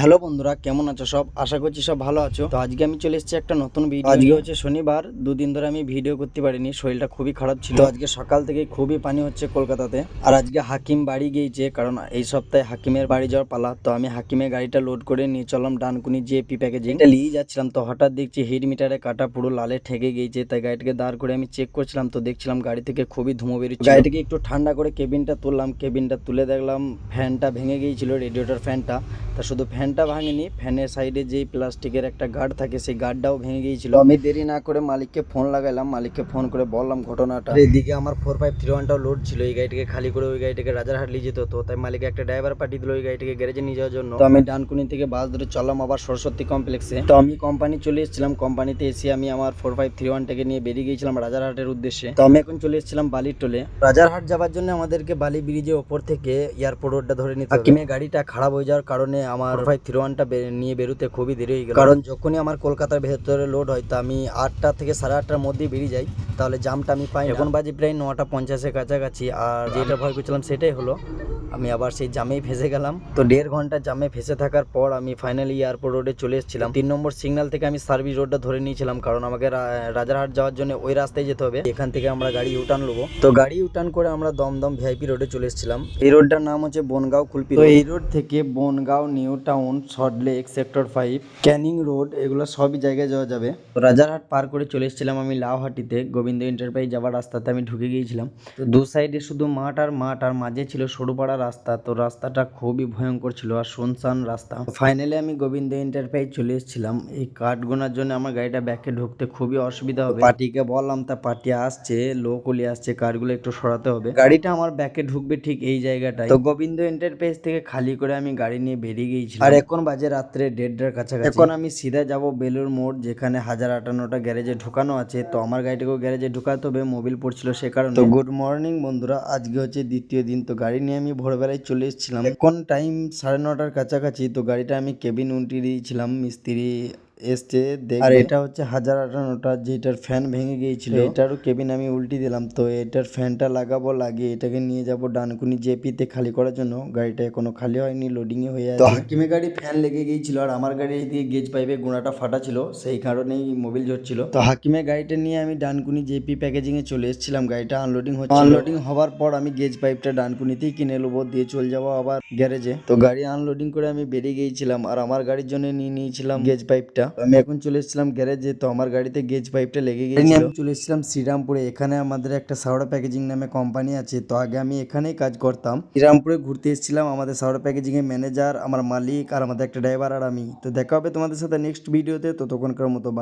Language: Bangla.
হ্যালো বন্ধুরা কেমন আছো সব? আশা করছি সব ভালো আছো। তো আজকে আমি চলে এসেছি একটা নতুন ভিডিও আজকে হচ্ছে শনিবার দুদিন ধরে আমি ভিডিও করতে পারিনি শরীরটা খুবই খারাপ ছিল। তো আজকে সকাল থেকে খুবই পানি হচ্ছে কলকাতাতে। আর আজকে হাকিম বাড়ি গিয়েছে কারণ এই সপ্তাহে হাকিমের বাড়ি যাওয়ার পালা। তো আমি হাকিমের গাড়িটা লোড করে নিয়ে চললাম ডানকুনি জিএপি প্যাকেজিং নিয়ে যাচ্ছিলাম তো হঠাৎ দেখছি হিট মিটারে কাটা পুরো লালে ঠেকে গিয়েছে। তাই গাড়িটাকে দাঁড় করে আমি চেক করছিলাম তো দেখছিলাম গাড়ি থেকে খুবই ধুমো বেরিয়েছে গাড়িটাকে একটু ঠান্ডা করে কেবিনটা তুললাম। কেবিনটা তুলে দেখলাম ফ্যানটা ভেঙে গিয়েছিল রেডিয়েটর ফ্যানটা তা শুধু ফ্যানটা ভাঙেনি ফ্যানের সাইডে যেই প্লাস্টিকের একটা গার্ড থাকে সেই গার্ডটাও ভেঙে গিয়েছিল। আমি দেরি না করে মালিককে ফোন লাগাইলাম মালিককে ফোন করে বললাম ঘটনাটা। এদিকে আমার ফোর ফাইভ থ্রি ওয়ানটাও লোড ছিল এই গাড়িটিকে খালি করে ওই গাড়িটাকে রাজারহাট নিয়ে যেত তো তাই মালিক একটা ড্রাইভার পাঠিয়ে দিল ওই গাড়িটাকে গ্যারেজে নিয়ে যাওয়ার জন্য। তো আমি ডানকুনি থেকে বাস ধরে চললাম আবার সরস্বতী কমপ্লেক্সে তো আমি কোম্পানি চলে এসেছিলাম কোম্পানিতে এসে আমি আমার ফোর ফাইভ থ্রি ওয়ানটাকে নিয়ে বেরিয়ে গিয়েছিলাম রাজারহাটের উদ্দেশ্যে। তো আমি এখন চলে এসেছিলাম বালির টোলে। রাজারহাট যাওয়ার জন্য আমাদেরকে বালি ব্রিজের ওপর থেকে এয়ারপোর্ট রোডটা ধরে নিতে হাকিমের গাড়িটা খারাপ হয়ে যাওয়ার কারণে আমার ফাইভ থ্রি ওয়ানটা নিয়ে বেরোতে খুবই দেরি হয়ে গেল। কারণ যখনই আমার কলকাতার ভেতরে লোড হয় তো আমি আটটা থেকে সাড়ে আটটার মধ্যেই বেরিয়ে যাই। তাহলে জামটা আমি পাই। এখন বাজে প্রায় নটা পঞ্চাশের কাছাকাছি আর যেটা ভয় করছিলাম সেটাই হলো আমি আবার সেই জামেই ফেসে গেলাম। তো দেড় ঘণ্টা জামে ফেসে থাকার পর আমি ফাইনালি এয়ারপোর্ট রোডে চলে এসেছিলাম। তিন নম্বর সিগন্যাল থেকে আমি সার্ভিস রোডটা ধরে নিয়েছিলাম কারণ আমাকে রাজারহাট যাওয়ার জন্য ওই রাস্তায় যেতে হবে। এখান থেকে আমরা গাড়ি ইউটার্ন নেব তো গাড়ি ইউটার্ন করে আমরা দমদম ভিআইপি রোডে চলে এসেছিলাম। এই রোডটার নাম হচ্ছে বনগাঁও কুলপি তো এই রোড থেকে Bongaon New Town Salt Lake sector five Canning road এগুলো সবই জায়গায় যাওয়া যাবে। তো রাজারহাট পার করে চলে এসেছিলাম আমি লাউহাটিতে গোবিন্দ এন্টারপ্রাইজ যাওয়ার রাস্তাতে আমি ঢুকে গিয়েছিলাম। তো দু সাইডে শুধু মাঠ আর মাঠ, আর মাঝে ছিল সরুপাড়া রাস্তা। তো রাস্তাটা খুবই ভয়ঙ্কর ছিল আর শুনশান রাস্তা। ফাইনালি আমি গোবিন্দ এন্টারপ্রাইজ চলে এসেছিলাম। এই কাঠ গোনার জন্য আমার গাড়িটা ব্যাকে ঢুকতে খুবই অসুবিধা হবে। পার্টিকে বললাম, তা পার্টি আসছে লোকলি আসছে, কারগুলো একটু সরাতে হবে। গাড়িটা আমার ব্যাকে ঢুকবে ঠিক এই জায়গাটায়। তো গোবিন্দ এন্টারপ্রাইজ থেকে খালি করে আমি গাড়ি নিয়ে বেরিয়ে গিয়েছিলাম। আর এখন বাজে রাত্রে দেড়টার কাছাকাছি। এখন আমি সিধা যাব বেলুর মোড়, যেখানে হাজার আটান্নটা গ্যারেজে ঢুকানো আছে। তো আমার গাড়িটাকেও গ্যারেজে ঢুকাতে হবে মোবিল পড়ছিল সে কারণে। তো গুড মর্নিং বন্ধুরা, আজকে হচ্ছে দ্বিতীয় দিন, তো গাড়ি নিয়ে আমি ভোরবেলায় চলে এসেছিলাম। কোন টাইম সাড়ে নটার কাছাকাছি, তো গাড়িটা আমি কেবিন উল্টিয়ে দিয়েছিলাম, মিস্ত্রি এসছে দেখ- আর এটা হচ্ছে হাজার আটান্নটা যেটার ফ্যান ভেঙে গিয়েছিল। এটারও কেবিন আমি উল্টি দিলাম। তো এটার ফ্যানটা লাগাবো লাগিয়ে এটাকে নিয়ে যাব ডানকুনি জেপিতে খালি করার জন্য। গাড়িটা এখনও খালি হয়নি লোডিং এ হয়ে আছে। তো হাকিমে গাড়ি ফ্যান লেগে গিয়েছিল আর আমার গাড়ি দিয়ে গেজ পাইপে গোড়াটা ফাটা ছিল সেই কারণেই মোবিল ঝরছিল। তো হাকিমে গাড়িটা নিয়ে আমি ডানকুনি জেপি প্যাকেজিং এ চলে এসেছিলাম। গাড়িটা আনলোডিং হচ্ছে। আনলোডিং হওয়ার পর আমি গেজ পাইপটা ডানকুনিতেই কিনে নেব দিয়ে চলে যাব আবার গ্যারেজে তো গাড়ি আনলোডিং করে আমি বেরিয়ে গিয়েছিলাম আর আমার গাড়ির জন্য নিয়ে নিয়েছিলাম গেজ পাইপটা আমি এখন চলে এসেছিলাম গ্যারেজে তো আমার গাড়িতে গেজ পাইপটা লেগে গেছে আমি চলে এসেছিলাম শ্রীরামপুরে এখানে আমাদের একটা সাউরা প্যাকেজিং নামে কোম্পানি আছে তো আগে আমি এখানেই কাজ করতাম। শ্রীরামপুরে ঘুরতে এসেছিলাম আমাদের সাউরা প্যাকেজিং এর ম্যানেজার আমার মালিক আর আমাদের একটা ড্রাইভার আর আমি। তো দেখা হবে তোমাদের সাথে নেক্সট ভিডিওতে তো তখনকার মতো bye.